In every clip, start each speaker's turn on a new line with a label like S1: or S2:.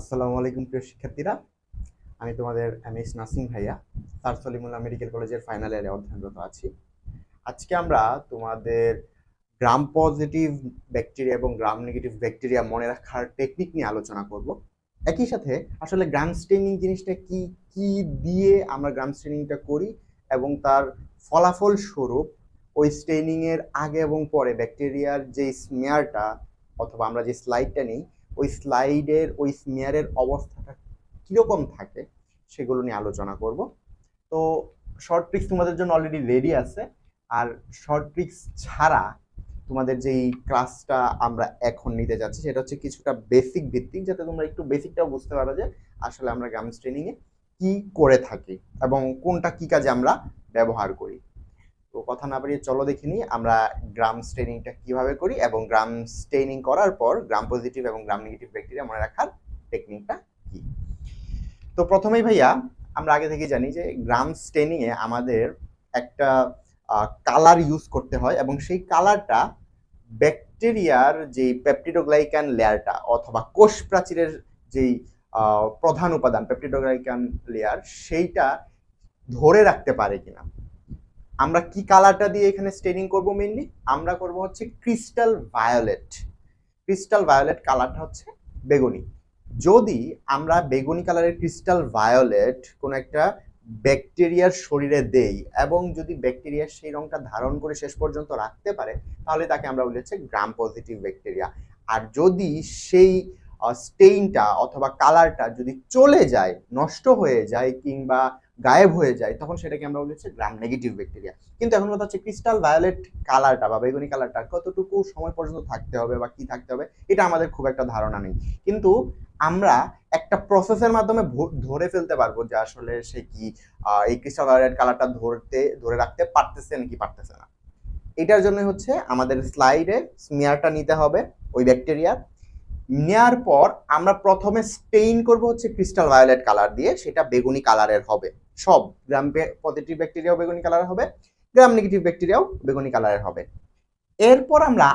S1: আসসালামু আলাইকুম প্রিয় শিক্ষার্থীরা। আমি তোমাদের এম এস নাসিম ভাইয়া স্যার সলিমুল্লাহ মেডিকেল কলেজের ফাইনাল ইয়ারে অধ্যয়নরত আছি। আজকে আমরা তোমাদের গ্রাম পজিটিভ ব্যাকটেরিয়া এবং গ্রাম নেগেটিভ ব্যাকটেরিয়া মনে রাখার টেকনিক নিয়ে আলোচনা করব। একই সাথে আসলে গ্রাম স্টেনিং জিনিসটা কি কি দিয়ে আমরা গ্রাম স্টেনিংটা করি এবং তার ফলাফল স্বরূপ ওই স্টেনিং এর আগে এবং পরে ব্যাকটেরিয়ার যে স্মেয়ারটা অথবা আমরা যে স্লাইডটা নিই ওই স্লাইডের, ওই স্মেয়ারের অবস্থাটা কীরকম থাকে সেগুলো নিয়ে আলোচনা করব। তো শর্ট ট্রিক্স তোমাদের জন্য অলরেডি রেডি আছে। আর শর্ট ট্রিক্স ছাড়া তোমাদের যেই ক্লাসটা আমরা এখন নিতে যাচ্ছি সেটা হচ্ছে কিছুটা বেসিক ভিত্তিক, যাতে তোমরা একটু বেসিকটাও বুঝতে পারো যে আসলে আমরা গ্রাম ট্রেনিংয়ে কী করে থাকি এবং কোনটা কী কাজে আমরা ব্যবহার করি। তো কথা না বাড়িয়ে চলো দেখে নিই আমরা গ্রাম স্টেনিংটা কীভাবে করি এবং গ্রাম স্টেনিং করার পর গ্রাম পজিটিভ এবং গ্রাম নেগেটিভ ব্যাকটেরিয়া মনে রাখার টেকনিকটা কি? তো প্রথমেই ভাইয়া, আমরা আগে থেকে জানি যে গ্রাম স্টেনিং এ আমাদের একটা কালার ইউজ করতে হয় এবং সেই কালারটা ব্যাকটেরিয়ার যে পেপটিডোগ্লাইকান লেয়ারটা অথবা কোষ প্রাচীরের যেই প্রধান উপাদান পেপটিডোগ্লাইকান লেয়ার সেইটা ধরে রাখতে পারে কিনা। আমরা কি কালারটা দিয়ে এখানে স্টেনিং করব মেনলি আমরা করব হচ্ছে ক্রিস্টাল ভায়োলেট ক্রিস্টাল ভায়োলেট কালারটা হচ্ছে বেগুনি। যদি আমরা বেগুনি কালারের ক্রিস্টাল ভায়োলেট কোনো একটা ব্যাকটেরিয়ার শরীরে দেই এবং যদি ব্যাকটেরিয়া সেই রংটা ধারণ করে শেষ পর্যন্ত রাখতে পারে, তাহলে তাকে আমরা বলি হচ্ছে গ্রাম পজিটিভ ব্যাকটেরিয়া আর যদি সেই স্টেইনটা অথবা কালারটা যদি চলে যায়, নষ্ট হয়ে যায় কিংবা গায়েব হয়ে যায়, তখন সেটাকে আমরা বলি হচ্ছে গ্রাম নেগেটিভ ব্যাকটেরিয়া কিন্তু এখন কথা হচ্ছে ক্রিস্টাল ভায়োলেট কালারটা বা বেগুনি কালারটা কতটুকু সময় পর্যন্ত থাকতে হবে বা কি থাকতে হবে, এটা আমাদের খুব একটা ধারণা নেই। কিন্তু আমরা একটা প্রসেসের মাধ্যমে ধরে ফেলতে পারব যে আসলে সে কি এই ক্রিস্টাল ভায়োলেট কালারটা ধরতে, ধরে রাখতে পারতেছে নাকি পারতেছে না। এটার জন্য হচ্ছে আমাদের স্লাইডে স্মিয়ারটা নিতে হবে ওই ব্যাকটেরিয়ার নেওয়ার পর আমরা প্রথমে স্টেইন করব হচ্ছে ক্রিস্টাল ভায়োলেট কালার দিয়ে, সেটা বেগুনি কালারের হবে। সব গ্রাম পজিটিভ ব্যাকটেরিয়াও বেগুনি কালার হবে, গ্রাম নেগেটিভ ব্যাকটেরিয়াও বেগুনি কালারের হবে। এরপর আমরা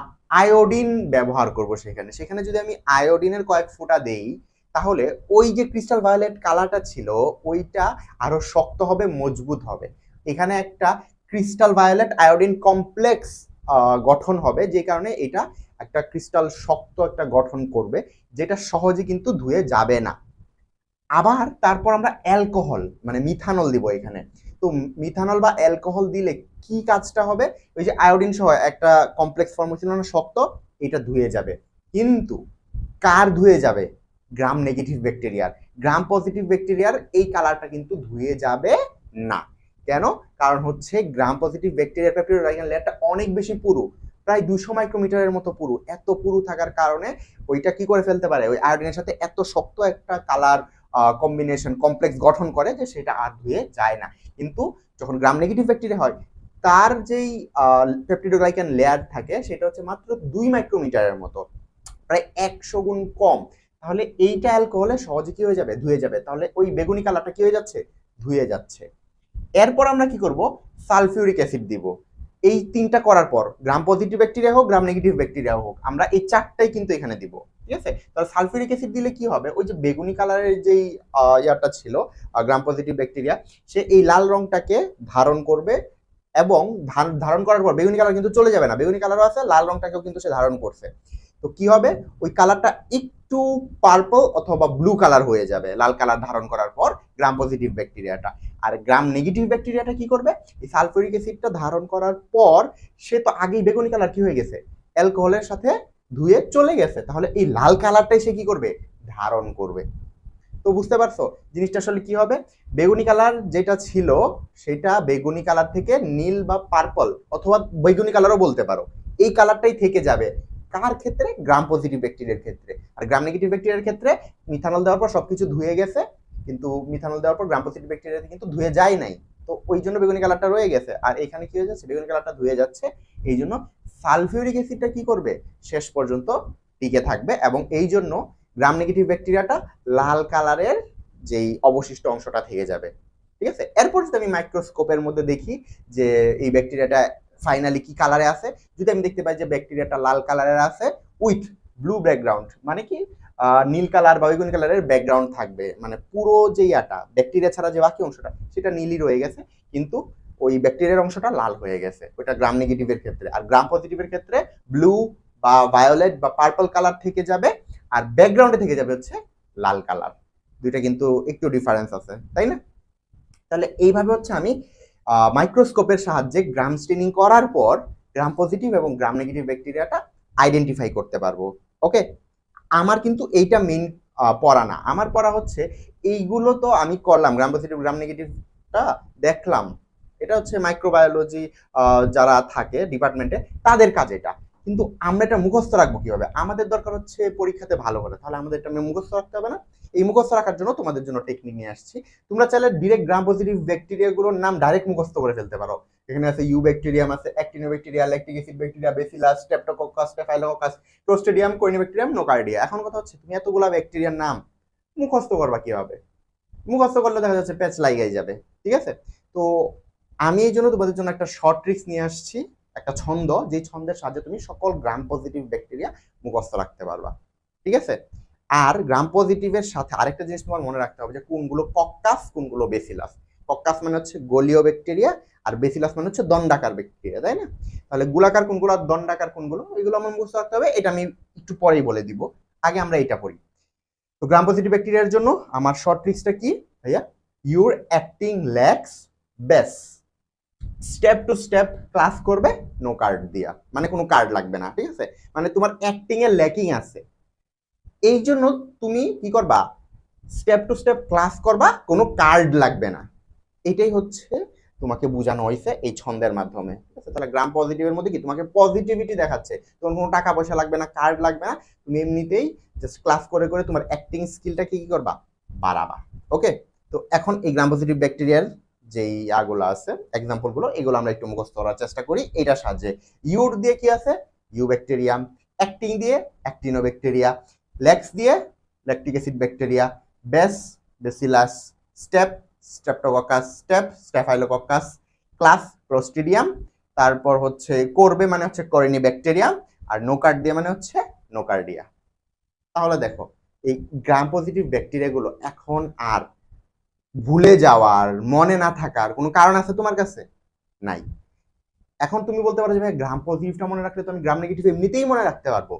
S1: আয়োডিন ব্যবহার করব সেখানে। সেখানে যদি আমি আয়োডিনের কয়েক ফোঁটা দেই, তাহলে ওই যে ক্রিস্টাল ভায়োলেট কালারটা ছিল, ওইটা আরও শক্ত হবে, মজবুত হবে। এখানে একটা ক্রিস্টাল ভায়োলেট আয়োডিন কমপ্লেক্স গঠন হবে, যে কারণে এটা একটা ক্রিস্টাল শক্ত একটা গঠন করবে, যেটা সহজে কিন্তু ধুয়ে যাবে না। আবার তারপর আমরা অ্যালকোহল মানে মিথানল দিব এখানে। তো মিথানল বা অ্যালকোহল দিলে কি কাজটা হবে? ওই যে আয়োডিন সহ একটা কমপ্লেক্স ফর্ম ছিল না শক্ত, এটা ধুয়ে যাবে। কিন্তু কার ধুয়ে যাবে? গ্রাম নেগেটিভ ব্যাকটেরিয়ার গ্রাম পজিটিভ ব্যাকটেরিয়ার এই কালারটা কিন্তু ধুয়ে যাবে না। কেন? কারণ হচ্ছে গ্রাম পজিটিভ ব্যাকটেরিয়ার পেপটিডোগ্লাইকান লেয়ারটা অনেক বেশি পুরু। প্রায় দুশো মাইক্রোমিটারের মতো পুরু। এত পুরু থাকার কারণে ওইটা কি করে ফেলতে পারে? ওই আয়োডিনের সাথে এত শক্ত একটা কালার কম্বিনেশন কমপ্লেক্স গঠন করে যে সেটা আর ধুয়ে যায় না। কিন্তু যখন গ্রাম নেগেটিভ ব্যাকটেরিয়া হয়, তার যেই পেপটিডোগ্লাইকান লেয়ার থাকে, সেটা হচ্ছে মাত্র দুই মাইক্রোমিটারের মতো। প্রায় একশো গুণ কম। তাহলে এইটা অ্যালকোহলে সহজে কি হয়ে যাবে? ধুয়ে যাবে। তাহলে ওই বেগুনি কালারটা কি হয়ে যাচ্ছে? ধুয়ে যাচ্ছে। এরপর আমরা কি করব? সালফিউরিক অ্যাসিড দিব। এই তিনটা করার পর গ্রাম পজিটিভ ব্যাকটেরিয়া হোক গ্রাম নেগেটিভ ব্যাকটেরিয়া হোক, আমরা এই চারটাই কিন্তু এখানে দিব। ঠিক আছে? তাহলে সালফিউরিক অ্যাসিড দিলে কি হবে? ওই যে বেগুনি কালারের যেই ইয়াটা ছিল গ্রাম পজিটিভ ব্যাকটেরিয়া সে এই লাল রংটাকে ধারণ করবে এবং ধার- ধারণ করার পর, বেগুনি কালার কিন্তু চলে যাবে না। বেগুনি কালারও আছে, লাল রংটাকেও কিন্তু সে ধারণ করছে। তো কি হবে? ওই কালারটা একটু পার্পল অথবা ব্লু কালার হয়ে যাবে। লাল কালার ধারণ করার পর গ্রাম পজিটিভ ব্যাকটেরিয়াটা আর গ্রাম নেগেটিভ ব্যাকটেরিয়াটা কি করবে? এই সালফিউরিক অ্যাসিডটা ধারণ করার পর সে তো আগেই বেগুনি কালার কি হয়ে গেছে? অ্যালকোহলের সাথে ধুয়ে চলে গেছে। তাহলে এই লাল কালারটাই সে কি করবে? ধারণ করবে। তো বুঝতে পারছ? জিনিসটা আসলে কি হবে? বেগুনি কালার যেটা ছিল, সেটা বেগুনি কালার থেকে নীল বা পার্পল অথবা বেগুনি কালারও বলতে পারো। এই কালারটাই থেকে যাবে। কার ক্ষেত্রে? গ্রাম পজিটিভ ব্যাকটেরিয়ার ক্ষেত্রে। আর গ্রাম নেগেটিভ ব্যাকটেরিয়ার ক্ষেত্রে মিথানল দেওয়ার পর সবকিছু ধুয়ে গেছে, কিন্তু মিথানল দেওয়ার পর গ্রাম পজিটিভ ব্যাকটেরিয়াতে কিন্তু ধুয়ে যায় নাই। তো ওই জন্য বেগুনি কালারটা রয়ে গেছে। আর এখানে কি হয়ে যাচ্ছে বেগুনি কালারটা ধুয়ে যাচ্ছে। এই জন্য সালফিউরিক অ্যাসিডটা কি করবে? শেষ পর্যন্ত টিকে থাকবে এবং এই জন্য গ্রাম নেগেটিভ ব্যাকটেরিয়াটা লাল কালারের যেই অবশিষ্ট অংশটা থেকে যাবে। ঠিক আছে? এরপর যদি আমি মাইক্রোস্কোপের মধ্যে দেখি যে এই ব্যাকটেরিয়াটা ফাইনালি কি কালারে আছে? যদি আমি দেখতে পাই যে ব্যাকটেরিয়াটা লাল কালারের আছে উইথ ব্লু ব্যাকগ্রাউন্ড মানে কি নীল কালার বা বেগুনি কালারের ব্যাকগ্রাউন্ড থাকবে। মানে পুরো যে ইয়াটা ব্যাকটেরিয়া ছাড়া যে বাকি অংশটা, সেটা নীলই রয়ে গেছে, কিন্তু ওই ব্যাকটেরিয়ার অংশটা লাল হয়ে গেছে। ওটা গ্রাম নেগেটিভের ক্ষেত্রে। আর গ্রাম পজিটিভের ক্ষেত্রে ব্লু বা ভায়োলেট বা পার্পল কালার থেকে যাবে, আর ব্যাকগ্রাউন্ডে থেকে যাবে হচ্ছে লাল কালার দুইটা কিন্তু একটু ডিফারেন্স আছে, তাই না? তাহলে এইভাবে হচ্ছে আমি মাইক্রোস্কোপের সাহায্যে গ্রাম স্ক্রিনিং করার পর গ্রাম পজিটিভ এবং গ্রাম নেগেটিভ ব্যাকটেরিয়াটা আইডেন্টিফাই করতে পারব। ওকে আমার কিন্তু এইটা মেন পড়া না। আমার পড়া হচ্ছে এইগুলো তো আমি করলাম গ্রাম পজিটিভ গ্রাম নেগেটিভটা দেখলাম। এটা হচ্ছে মাইক্রোবায়োলজি যারা থাকে ডিপার্টমেন্টে তাদের কাজ এটা। কিন্তু আমরা এটা মুখস্থ রাখব কীভাবে? আমাদের দরকার হচ্ছে পরীক্ষাতে ভালো করে তাহলে আমাদের এটা মুখস্থ রাখতে হবে না। এই মুখস্থ রাখার জন্য তোমাদের জন্য টেকনিক নিয়ে আসছি। তোমরা চাইলে ডিরেক্ট গ্রাম পজিটিভ ব্যাকটেরিয়াগুলোর নাম ডাইরেক্ট মুখস্থ করে ফেলতে পারো। এখানে আছে ইউ ব্যাকটেরিয়াম আছে actinobacteria lactic acid bacteria bacillus streptococcus staphylococcus clostridium corynebacterium nocardia এখন কথা হচ্ছে, তুমি এতগুলা ব্যাকটেরিয়ার নাম মুখস্থ করবা কীভাবে? মুখস্থ করলে দেখা যাচ্ছে প্যাচ লাগাই যাবে। ঠিক আছে? তো আমি এই জন্য তোমাদের জন্য একটা শর্ট ট্রিক্স নিয়ে আসছি। একটা ছন্দ যে ছন্দের সাহায্যে তুমি সকল গ্রাম পজিটিভ ব্যাকটেরিয়া মুখস্থ রাখতে পারবা। ঠিক আছে? আর গ্রাম পজিটিভের সাথে আরেকটা জিনিস তোমার মনে রাখতে হবে যে কোনগুলো কক্কাস কোনগুলো বেসিলাস কক্কাস মানে হচ্ছে গলীয় ব্যাকটেরিয়া আর বেসিলাস মানে হচ্ছে দণ্ডাকার ব্যাকটেরিয়া তাই না? তাহলে গোলাকার কোনগুলো আর দণ্ডাকার কোনগুলো, এগুলো আমার মুখস্থ রাখতে হবে। এটা আমি একটু পরেই বলে দিব। আগে আমরা এটা পড়ি। তো গ্রাম পজিটিভ ব্যাকটেরিয়ার জন্য আমার শর্ট ট্রিক্সটা কি, ভাইয়া? Your acting lax base step to step class করবে নো কার্ড দিয়া। মানে কোনো কার্ড লাগবে না, ঠিক আছে? মানে তোমার অ্যাক্টিং এর ল্যাকিং আছে। এই জন্য তুমি কি করবা? স্টেপ টু স্টেপ ক্লাস করবা, কোনো কার্ড লাগবে না। এটাই হচ্ছে তোমাকে বোঝানো হয়েছে এই ছন্দের মাধ্যমে। ঠিক আছে? তাহলে গ্রাম পজিটিভের মধ্যে কি? তোমাকে পজিটিভিটি দেখাচ্ছে। তোমার কোনো টাকা পয়সা লাগবে না কার্ড লাগবে না। তুমি এমনিতেই জাস্ট ক্লাস করে করে তোমার অ্যাক্টিং স্কিলটা কি কি করবা? বাড়াবা। ওকে তো এখন এই গ্রাম পজিটিভ ব্যাকটেরিয়ার যেই ইয়াগুলো আছে এক্সাম্পলগুলো এগুলো আমরা একটু মুখস্থ করার চেষ্টা করি। এটার সাহায্যে ইউর দিয়ে কি আছে? ইউ ব্যাকটেরিয়াম অ্যাক্টিং দিয়ে অ্যাক্টিনো ব্যাকটেরিয়া লেক্স দিয়ে lactic acid bacteria. Base bacillus, step streptococcus step staphylococcus class clostridium তারপর হচ্ছে করবে মানে হচ্ছে করিনি ব্যাকটেরিয়া। আর নোকার্ডিয়া মানে হচ্ছে নোকার্ডিয়া। তাহলে দেখো, এই গ্রাম পজিটিভ ব্যাকটেরিয়াগুলো এখন আর ভুলে যাওয়ার, মনে না থাকার কোনো কারণ আছে তোমার কাছে? নাই। এখন তুমি বলতে পারো যে, ভাই গ্রাম পজিটিভটা মনে রাখলে তো আমি গ্রাম নেগেটিভ এমনিতেই মনে রাখতে পারব।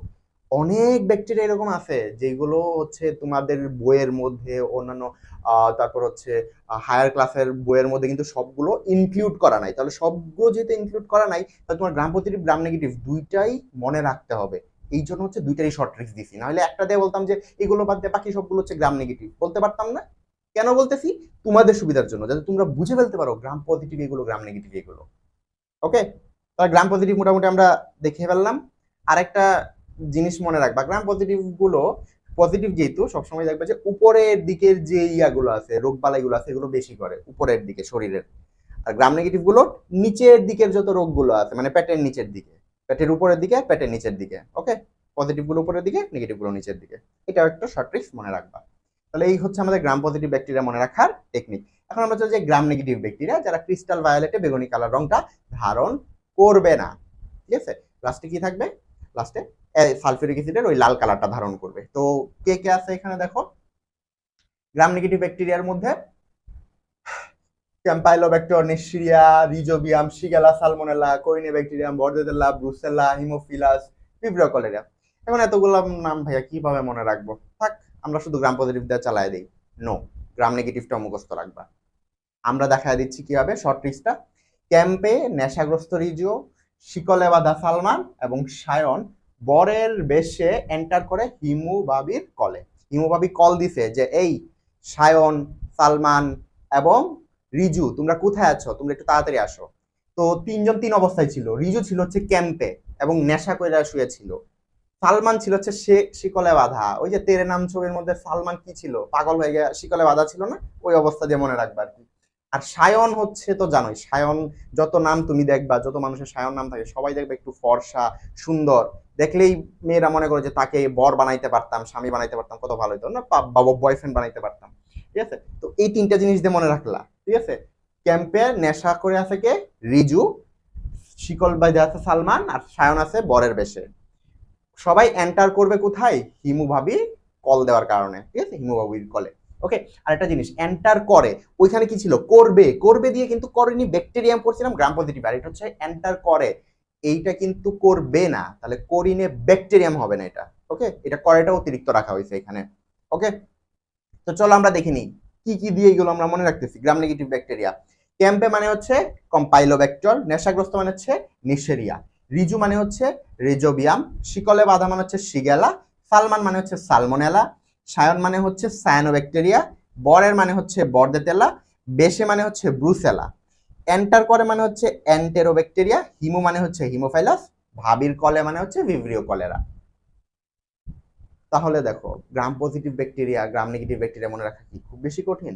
S1: অনেক ব্যাকটেরিয়া এরকম আছে যেগুলো হচ্ছে তোমাদের বইয়ের মধ্যে, অন্যান্য তারপর হচ্ছে হায়ার ক্লাসের বইয়ের মধ্যে কিন্তু সবগুলো ইনক্লুড করা নাই। তাহলে সবগুলো যেহেতু ইনক্লুড করা নাই, তাহলে তোমার গ্রাম পজিটিভ গ্রাম নেগেটিভ দুইটাই মনে রাখতে হবে। এই জন্য হচ্ছে দুইটারই শর্ট ট্রিক্স দিছি। নাহলে একটা দিয়ে বলতাম যে, এগুলো বাদ দিয়ে বাকি সবগুলো হচ্ছে গ্রাম নেগেটিভ বলতে পারতাম না? কেন বলতেছি? তোমাদের সুবিধার জন্য, যাতে তোমরা বুঝে ফেলতে পারো গ্রাম পজিটিভ এগুলো গ্রাম নেগেটিভ এগুলো। ওকে তাহলে গ্রাম পজিটিভ মোটামুটি আমরা দেখে ফেললাম। আর একটা জিনিস মনে রাখবা গ্রাম পজিটিভগুলো পজিটিভ যেহেতু, সবসময় দেখবে যে উপরের দিকের যে ইয়াগুলো আছে, রোগ বালাইগুলো আছে, এগুলো বেশি করে, উপরের দিকে, শরীরের। আর গ্রাম নেগেটিভগুলো, নিচের দিকের যত রোগগুলো আছে মানে পেটের নিচের দিকে, পেটের উপরের দিকে, পেটের নিচের দিকে ওকে পজিটিভগুলো উপরের দিকে নেগেটিভগুলো নিচের দিকে। এটাও একটা শর্ট ট্রিক্স মনে রাখবা। তাহলে এই হচ্ছে আমাদের গ্রাম পজিটিভ ব্যাকটেরিয়া মনে রাখার টেকনিক এখন আমরা চলে যাই গ্রাম নেগেটিভ ব্যাকটেরিয়া যারা ক্রিস্টাল ভায়োলেটে বেগুনি কালার রংটা ধারণ করবে না। ঠিক আছে? লাস্টে কি থাকবে? লাস্টে সালফিউরিক অ্যাসিডের ওই লাল কালারটা ধারণ করবে। তো কে কে আছে এখানে দেখো? গ্রাম নেগেটিভ ব্যাকটেরিয়ার মধ্যে Campylobacter Neisseria Rhizobium Shigella Salmonella Corynebacterium Bordetella Brucella Haemophilus cholerae এখন এতগুলো নাম ভাইয়া কীভাবে মনে রাখব? থাক। আমরা শুধু গ্রাম পজিটিভ দিয়ে চালাই দিই। নো গ্রাম নেগেটিভটা মুখস্থ রাখবা। আমরা দেখা দিচ্ছি কীভাবে? শর্ট ট্রিক্সটা ক্যাম্পে নেশাগ্রস্ত রিজিও, শিকলে বাঁধা সালমান এবং সায়ন বরের বেশে এন্টার করে হিমু বাবির কলে। হিমু বাবি কল দিছে যে, এই সায়ন, সালমান এবং রিজু, তোমরা কোথায় আছো? তোমরা একটু তাড়াতাড়ি আসো। তো তিনজন তিন অবস্থায় ছিল। রিজু ছিল হচ্ছে ক্যাম্পে এবং নেশা কইরা শুয়েছিল সালমান ছিল হচ্ছে সে, শিকলে বাঁধা। ওই যে তেরে নাম ছবির মধ্যে সালমান কি ছিল? পাগল হয়ে গিয়ে শিকলে বাঁধা ছিল না? ওই অবস্থা দিয়ে মনে রাখবা আর কি। আর সায়ন হচ্ছে তো জানোই, সায়ন যত নাম তুমি দেখবা, যত মানুষের সায়ন নাম থাকে, সবাই দেখবে একটু ফর্সা, সুন্দর। দেখলেই মেয়েরা মনে করে যে তাকে বর বানাইতে পারতাম, স্বামী বানাইতে পারতাম, কত ভালো হতো না বাবা বয়ফ্রেন্ড বানাইতে পারতাম। ঠিক আছে? তো এই তিনটা জিনিস দিয়ে মনে রাখলা। ঠিক আছে? ক্যাম্পে নেশা করে আছে কে? রিজু, শিকল বাইদে আছে সালমান, আর সায়ন আছে বরের বেশে। সবাই এন্টার করবে কোথায়? হিমু ভাবি কল দেওয়ার কারণে। ঠিক আছে? হিমোগ্লোবিন কলে ওকে আর একটা জিনিস এন্টার করে। ওইখানে কি ছিল? করবে। করবে দিয়ে কিন্তু করেনি ব্যাকটেরিয়াম করছিলাম, গ্রাম পজিটিভ আর এটা হচ্ছে এন্টার করে। এইটা কিন্তু করবে না। তাহলে করিনে ব্যাকটেরিয়াম হবে না এটা। ওকে এটা করেটা অতিরিক্ত রাখা হয়েছে এখানে। ওকে তো চলো আমরা দেখে নিই। কি কি দিয়ে এগুলো আমরা মনে রাখতেছি? গ্রাম নেগেটিভ ব্যাকটেরিয়া ক্যাম্পে মানে হচ্ছে কম্পাইলো কম্পাইলোব্যাক্টর নেশাগ্রস্ত মানে হচ্ছে নিশেরিয়া রিজু মানে হচ্ছে রেজোবিয়াম, শিকলে বাঁধা মানে হচ্ছে শিগেলা, সালমান মানে হচ্ছে সালমোনেলা, সায়ন মানে হচ্ছে সায়ানোব্যাকটেরিয়া বরের মানে হচ্ছে বর্দেতেলা বেশে মানে হচ্ছে ব্রুসেলা। এন্টার করে মানে হচ্ছে অ্যান্টেরোব্যাকটেরিয়া হিমো মানে হচ্ছে হিমোফাইলাস, ভাবির কলে মানে হচ্ছে ভিভ্রিও কলেরা। তাহলে দেখো gram positive bacteria gram negative bacteria মনে রাখা কি খুব বেশি কঠিন?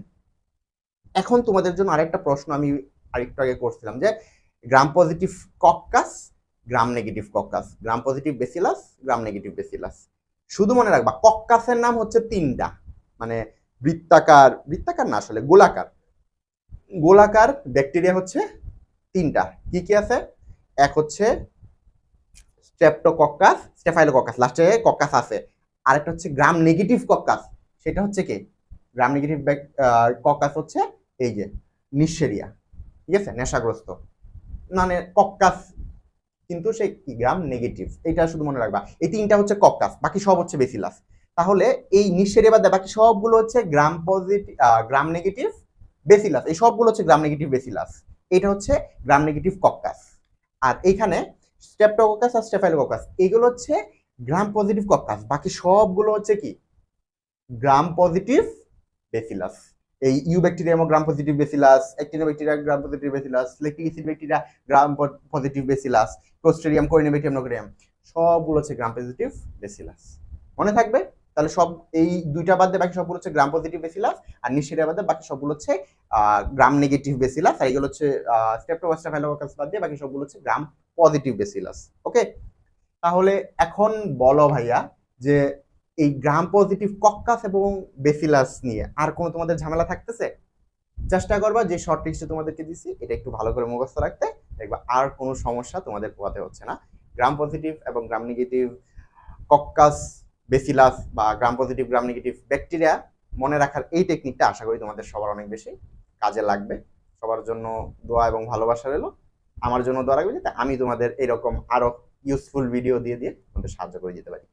S1: এখন তোমাদের জন্য আরেকটা প্রশ্ন আমি আরেকটু আগে করছিলাম যে gram positive coccus gram negative coccus gram positive bacillus gram negative bacillus শুধু মনে রাখবা কক্কাসের নাম হচ্ছে তিনটা। মানে বৃত্তাকার বৃত্তাকার না, আসলে গোলাকার। গোলাকার ব্যাকটেরিয়া হচ্ছে তিনটা। কি কি আছে? এক হচ্ছে স্ট্রেপ্টোকক্কাস স্টেফাইলোকক্কাস লাস্টে কক্কাস আছে। আরেকটা হচ্ছে গ্রাম নেগেটিভ কক্কাস সেটা হচ্ছে কি? গ্রাম নেগেটিভ কক্কাস হচ্ছে এই যে নিঃসেরিয়া ঠিক আছে? নেশাগ্রস্ত। মানে কক্কাস কিন্তু সেই গ্রাম নেগেটিভ এটা শুধু মনে রাখবা। এই তিনটা হচ্ছে কক্কাস বাকি সব হচ্ছে বেসিলাস তাহলে এই নিঃসেরিয়া বাদে বাকি সবগুলো হচ্ছে Gram positive Gram negative bacillus এই সবগুলো হচ্ছে গ্রাম নেগেটিভ বেসিলাস এটা হচ্ছে গ্রাম নেগেটিভ কক্কাস আর এইখানে স্টেপটোকক্কাস আর স্টেফাইলোকক্কাস এগুলো হচ্ছে গ্রাম পজিটিভ কক্কাস বাকি সবগুলো হচ্ছে কি? গ্রাম পজিটিভ বেসিলাস এই eubacteria gram positive bacillus actinobacteria gram positive bacillus lactic acid bacteria gram positive bacillus clostridium corynebacterium নোগ্রিয়াম সবগুলো হচ্ছে গ্রাম পজিটিভ বেসিলাস মনে থাকবে? তাহলে সব এই দুইটা বাদ বাকি সবগুলো হচ্ছে গ্রাম পজিটিভ বেসিলাস আর নিশিরা বাদ বাকি সবগুলো হচ্ছে গ্রাম নেগেটিভ বেসিলাস আর এগুলো হচ্ছে স্টেপটোবাস্টাফাইলোকাস বাদ দিয়ে বাকি সবগুলো হচ্ছে গ্রাম পজিটিভ বেসিলাস ওকে তাহলে এখন বলো ভাইয়া যে এই গ্রাম পজিটিভ কক্কাস এবং বেসিলাস নিয়ে। আর কোনো তোমাদের ঝামেলা থাকতেছে? চেষ্টা করবা, যে শর্ট টিক্সটা তোমাদেরকে দিছি, এটা একটু ভালো করে মুখস্থ রাখতে। দেখবা আর কোনো সমস্যা তোমাদের পোয়াতে হচ্ছে না। গ্রাম পজিটিভ এবং গ্রাম নেগেটিভ কক্কাস বেসিলাস বা gram positive gram negative bacteria মনে রাখার এই টেকনিকটা আশা করি তোমাদের সবার অনেক বেশি কাজে লাগবে। সবার জন্য দোয়া এবং ভালোবাসা রইল। আমার জন্য দোয়া রাখবে যাতে আমি তোমাদের এরকম আরও ইউজফুল ভিডিও দিয়ে দিয়ে তোমাদের সাহায্য করে দিতে পারি।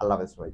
S1: আল্লাহ হাফেজ সবাই